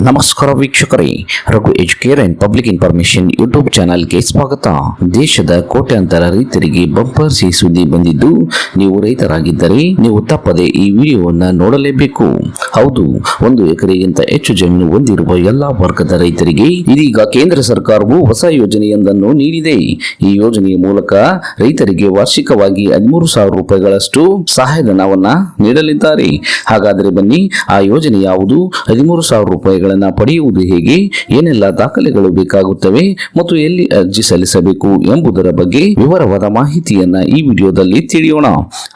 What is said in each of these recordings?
ನಮಸ್ಕಾರ ವೀಕ್ಷಕರೇ, Raghu Educare and public information YouTube ಚಾನಲ್ಗೆ ಸ್ವಾಗತ. ದೇಶದ ಕೋಟ್ಯಾಂತರ ರೈತರಿಗೆ ಬಂಪರ್ ಸಿ ಸುದ್ದಿ ಬಂದಿದ್ದು, ನೀವು ರೈತರಾಗಿದ್ದರೆ ನೀವು ತಪ್ಪದೆ ಈ ವಿಡಿಯೋವನ್ನು ನೋಡಲೇಬೇಕು. ಹೌದು, ಒಂದು ಎಕರೆಗಿಂತ ಹೆಚ್ಚು ಜಮೀನು ಹೊಂದಿರುವ ಎಲ್ಲಾ ವರ್ಗದ ರೈತರಿಗೆ ಇದೀಗ ಕೇಂದ್ರ ಸರ್ಕಾರವು ಹೊಸ ಯೋಜನೆಯೊಂದನ್ನು ನೀಡಿದೆ. ಈ ಯೋಜನೆಯ ಮೂಲಕ ರೈತರಿಗೆ ವಾರ್ಷಿಕವಾಗಿ ಹದಿಮೂರು ಸಾವಿರ ರೂಪಾಯಿಗಳಷ್ಟು ಸಹಾಯಧನವನ್ನು ನೀಡಲಿದ್ದಾರೆ. ಹಾಗಾದರೆ ಬನ್ನಿ, ಆ ಯೋಜನೆ ಯಾವುದು? ಹದಿಮೂರು ಸಾವಿರ ರೂಪಾಯಿಗಳನ್ನ ಪಡೆಯುವುದು ಹೇಗೆ? ಏನೆಲ್ಲ ದಾಖಲೆಗಳು ಬೇಕಾಗುತ್ತವೆ? ಮತ್ತು ಎಲ್ಲಿ ಅರ್ಜಿ ಸಲ್ಲಿಸಬೇಕು ಎಂಬುದರ ಬಗ್ಗೆ ವಿವರವಾದ ಮಾಹಿತಿಯನ್ನು ಈ ವಿಡಿಯೋದಲ್ಲಿ ತಿಳಿಯೋಣ.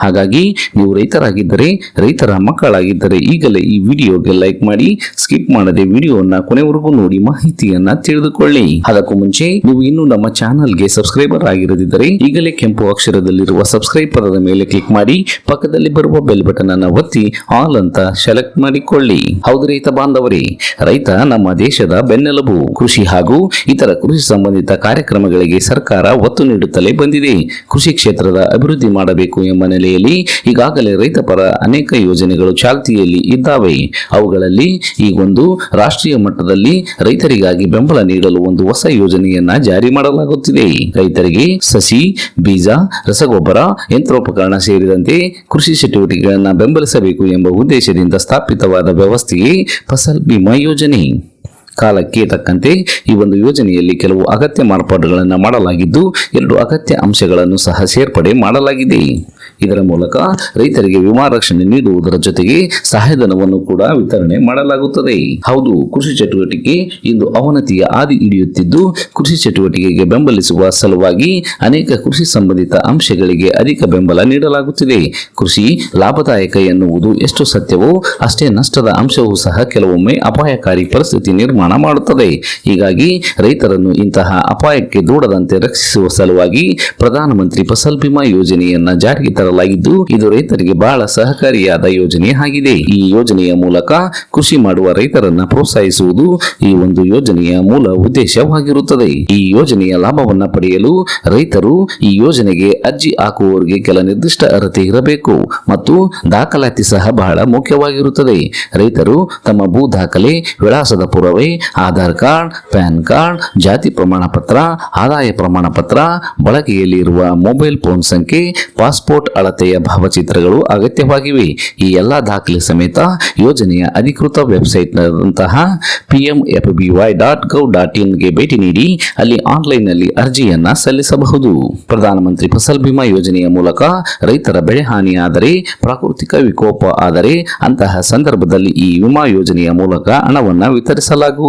ಹಾಗಾಗಿ ನೀವು ರೈತರಾಗಿದ್ದರೆ, ರೈತರ ಮಕ್ಕಳಾಗಿದ್ದರೆ ಈಗಲೇ ಈ ವಿಡಿಯೋಗೆ ಲೈಕ್ ಮಾಡಿ, ಸ್ಕಿಪ್ ಮಾಡದೆ ವಿಡಿಯೋನ ಕೊನೆವರೆಗೂ ನೋಡಿ ಮಾಹಿತಿಯನ್ನ ತಿಳಿದುಕೊಳ್ಳಿ. ಅದಕ್ಕೂ ಮುಂಚೆ ನೀವು ಇನ್ನೂ ನಮ್ಮ ಚಾನಲ್ಗೆ ಸಬ್ಸ್ಕ್ರೈಬರ್ ಆಗಿರದಿದ್ದರೆ ಈಗಲೇ ಕೆಂಪು ಅಕ್ಷರದಲ್ಲಿರುವ ಸಬ್ಸ್ಕ್ರೈಬ್ ಪದದ ಮೇಲೆ ಕ್ಲಿಕ್ ಮಾಡಿ, ಪಕ್ಕದಲ್ಲಿ ಬರುವ ಬೆಲ್ ಬಟನ್ ಅನ್ನು ಒತ್ತಿ, ಆಲ್ ಅಂತ ಸೆಲೆಕ್ಟ್ ಮಾಡಿಕೊಳ್ಳಿ. ಹೌದು ರೈತ ಬಾಂಧವರೇ ರೈತ ನಮ್ಮ ದೇಶದ ಬೆನ್ನೆಲುಬು, ಕೃಷಿ ಹಾಗೂ ಇತರ ಕೃಷಿ ಸಂಬಂಧಿತ ಕಾರ್ಯಕ್ರಮಗಳಿಗೆ ಸರ್ಕಾರ ಒತ್ತು ನೀಡುತ್ತಲೇ ಬಂದಿದೆ. ಕೃಷಿ ಕ್ಷೇತ್ರದ ಅಭಿವೃದ್ಧಿ ಮಾಡಬೇಕು ಎಂಬ ನೆಲೆಯಲ್ಲಿ ಈಗಾಗಲೇ ರೈತ ಪರ ಅನೇಕ ಯೋಜನೆಗಳು ಚಾಲ್ತಿಯಲ್ಲಿ ಇದ್ದಾವೆ. ಅವುಗಳಲ್ಲಿ ಈ ಒಂದು ರಾಷ್ಟ್ರೀಯ ಮಟ್ಟದಲ್ಲಿ ರೈತರಿಗಾಗಿ ಬೆಂಬಲ ನೀಡಲು ಒಂದು ಹೊಸ ಯೋಜನೆಯನ್ನ ಜಾರಿ ಮಾಡಲಾಗುತ್ತಿದೆ. ರೈತರಿಗೆ ಸಸಿ, ಬೀಜ, ರಸಗೊಬ್ಬರ, ಯಂತ್ರೋಪಕರಣ ಸೇರಿದಂತೆ ಕೃಷಿ ಚಟುವಟಿಕೆಗಳನ್ನು ಬೆಂಬಲಿಸಬೇಕು ಎಂಬ ಉದ್ದೇಶದಿಂದ ಸ್ಥಾಪಿತವಾದ ವ್ಯವಸ್ಥೆಯೇ ಫಸಲ್ ಬಿಮಾ ಯೋಜನೆ ಕಾಲಕ್ಕೆ ತಕ್ಕಂತೆ ಈ ಒಂದು ಯೋಜನೆಯಲ್ಲಿ ಕೆಲವು ಅಗತ್ಯ ಮಾರ್ಪಾಡುಗಳನ್ನು ಮಾಡಲಾಗಿದ್ದು, ಎರಡು ಅಗತ್ಯ ಅಂಶಗಳನ್ನು ಸಹ ಸೇರ್ಪಡೆ ಮಾಡಲಾಗಿದೆ. ಇದರ ಮೂಲಕ ರೈತರಿಗೆ ವಿಮಾ ರಕ್ಷಣೆ ನೀಡುವುದರ ಜೊತೆಗೆ ಸಹಾಯಧನವನ್ನು ಕೂಡ ವಿತರಣೆ ಮಾಡಲಾಗುತ್ತದೆ. ಹೌದು, ಕೃಷಿ ಚಟುವಟಿಕೆ ಇಂದು ಅವನತಿಯ ಹಾದಿ ಹಿಡಿಯುತ್ತಿದ್ದು, ಕೃಷಿ ಚಟುವಟಿಕೆಗೆ ಬೆಂಬಲಿಸುವ ಸಲುವಾಗಿ ಅನೇಕ ಕೃಷಿ ಸಂಬಂಧಿತ ಅಂಶಗಳಿಗೆ ಅಧಿಕ ಬೆಂಬಲ ನೀಡಲಾಗುತ್ತಿದೆ. ಕೃಷಿ ಲಾಭದಾಯಕ ಎನ್ನುವುದು ಎಷ್ಟು ಸತ್ಯವೋ, ಅಷ್ಟೇ ನಷ್ಟದ ಅಂಶವೂ ಸಹ ಕೆಲವೊಮ್ಮೆ ಅಪಾಯಕಾರಿ ಪರಿಸ್ಥಿತಿ ನಿರ್ಮಾಣ ಮಾಡುತ್ತದೆ. ಹೀಗಾಗಿ ರೈತರನ್ನು ಇಂತಹ ಅಪಾಯಕ್ಕೆ ದೂಡದಂತೆ ರಕ್ಷಿಸುವ ಸಲುವಾಗಿ ಪ್ರಧಾನಮಂತ್ರಿ ಫಸಲ್ ಬಿಮಾ ಯೋಜನೆಯನ್ನ ಜಾರಿಗೆ ತರಲಾಗಿದ್ದು, ಇದು ರೈತರಿಗೆ ಬಹಳ ಸಹಕಾರಿಯಾದ ಯೋಜನೆ ಆಗಿದೆ. ಈ ಯೋಜನೆಯ ಮೂಲಕ ಕೃಷಿ ಮಾಡುವ ರೈತರನ್ನ ಪ್ರೋತ್ಸಾಹಿಸುವುದು ಈ ಒಂದು ಯೋಜನೆಯ ಮೂಲ ಉದ್ದೇಶವಾಗಿರುತ್ತದೆ. ಈ ಯೋಜನೆಯ ಲಾಭವನ್ನ ಪಡೆಯಲು ರೈತರು ಈ ಯೋಜನೆಗೆ ಅರ್ಜಿ ಹಾಕುವವರಿಗೆ ಕೆಲ ನಿರ್ದಿಷ್ಟ ಅರ್ಹತೆ ಇರಬೇಕು ಮತ್ತು ದಾಖಲಾತಿ ಸಹ ಬಹಳ ಮುಖ್ಯವಾಗಿರುತ್ತದೆ. ರೈತರು ತಮ್ಮ ಭೂ ದಾಖಲೆ, ವಿಳಾಸದ ಪುರಾವೆ ಆಧಾರ್ ಕಾರ್ಡ್, ಪ್ಯಾನ್ ಕಾರ್ಡ್, ಜಾತಿ ಪ್ರಮಾಣ ಪತ್ರ ಆದಾಯ ಪ್ರಮಾಣ ಪತ್ರ ಬಳಕೆಯಲ್ಲಿ ಇರುವ ಮೊಬೈಲ್ ಫೋನ್ ಸಂಖ್ಯೆ, ಪಾಸ್ಪೋರ್ಟ್ ಅಳತೆಯ ಭಾವಚಿತ್ರಗಳು ಅಗತ್ಯವಾಗಿವೆ. ಈ ಎಲ್ಲ ದಾಖಲೆ ಸಮೇತ ಯೋಜನೆಯ ಅಧಿಕೃತ ವೆಬ್ಸೈಟ್ನಂತಹ PM F B Y dot gov dot ಇನ್ಗೆ ಭೇಟಿ ನೀಡಿ ಅಲ್ಲಿ ಆನ್ಲೈನ್ನಲ್ಲಿ ಅರ್ಜಿಯನ್ನ ಸಲ್ಲಿಸಬಹುದು. ಪ್ರಧಾನಮಂತ್ರಿ ಫಸಲ್ ಬಿಮಾ ಯೋಜನೆಯ ಮೂಲಕ ರೈತರ ಬೆಳೆ ಹಾನಿಯಾದರೆ, ಪ್ರಾಕೃತಿಕ ವಿಕೋಪ ಆದರೆ ಅಂತಹ ಸಂದರ್ಭದಲ್ಲಿ ಈ ವಿಮಾ ಯೋಜನೆಯ ಮೂಲಕ ಹಣವನ್ನು ವಿತರಿಸಲಾಗುವುದು.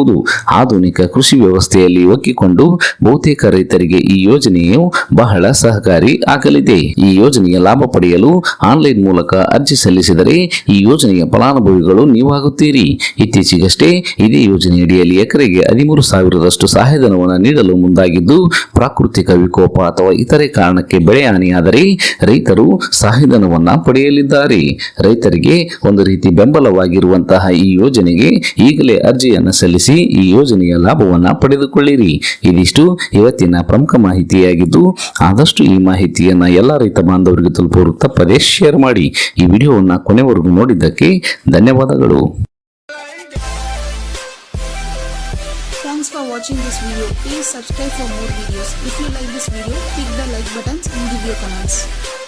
ಆಧುನಿಕ ಕೃಷಿ ವ್ಯವಸ್ಥೆಯಲ್ಲಿ ಒಕ್ಕಿಕೊಂಡು ಬಹುತೇಕ ರೈತರಿಗೆ ಈ ಯೋಜನೆಯು ಬಹಳ ಸಹಕಾರಿ ಆಗಲಿದೆ. ಈ ಯೋಜನೆಯ ಲಾಭ ಪಡೆಯಲು ಆನ್ಲೈನ್ ಮೂಲಕ ಅರ್ಜಿ ಸಲ್ಲಿಸಿದರೆ ಈ ಯೋಜನೆಯ ಫಲಾನುಭವಿಗಳು ನೀವಾಗುತ್ತೀರಿ. ಇತ್ತೀಚೆಗಷ್ಟೇ ಇದೇ ಯೋಜನೆಯಡಿಯಲ್ಲಿ ಎಕರೆಗೆ ಹದಿಮೂರು ಸಾವಿರದಷ್ಟು ಸಹಾಯಧನವನ್ನು ನೀಡಲು ಮುಂದಾಗಿದ್ದು, ಪ್ರಾಕೃತಿಕ ವಿಕೋಪ ಅಥವಾ ಇತರೆ ಕಾರಣಕ್ಕೆ ಬೆಳೆ ಹಾನಿಯಾದರೆ ರೈತರು ಸಹಾಯಧನವನ್ನು ಪಡೆಯಲಿದ್ದಾರೆ. ರೈತರಿಗೆ ಒಂದು ರೀತಿ ಬೆಂಬಲವಾಗಿರುವಂತಹ ಈ ಯೋಜನೆಗೆ ಈಗಲೇ ಅರ್ಜಿಯನ್ನು ಸಲ್ಲಿಸಿ ಈ ಯೋಜನೆಯ ಲಾಭವನ್ನು ಪಡೆದುಕೊಳ್ಳಿರಿ ಇದಿಷ್ಟು ಇವತ್ತಿನ ಪ್ರಮುಖ ಮಾಹಿತಿಯಾಗಿದ್ದು ಆದಷ್ಟು ಈ ಮಾಹಿತಿಯನ್ನು ಎಲ್ಲ ರೈತ ಬಾಂಧವರಿಗೆ ತಲುಪೋರು ತಪ್ಪದೇ ಶೇರ್ ಮಾಡಿ ಈ ವಿಡಿಯೋವನ್ನು ಕೊನೆವರೆಗೂ ನೋಡಿದ್ದಕ್ಕೆ ಧನ್ಯವಾದಗಳು Thanks for watching this video. Please subscribe for more videos. If you like this video, click the like buttons and give your comments.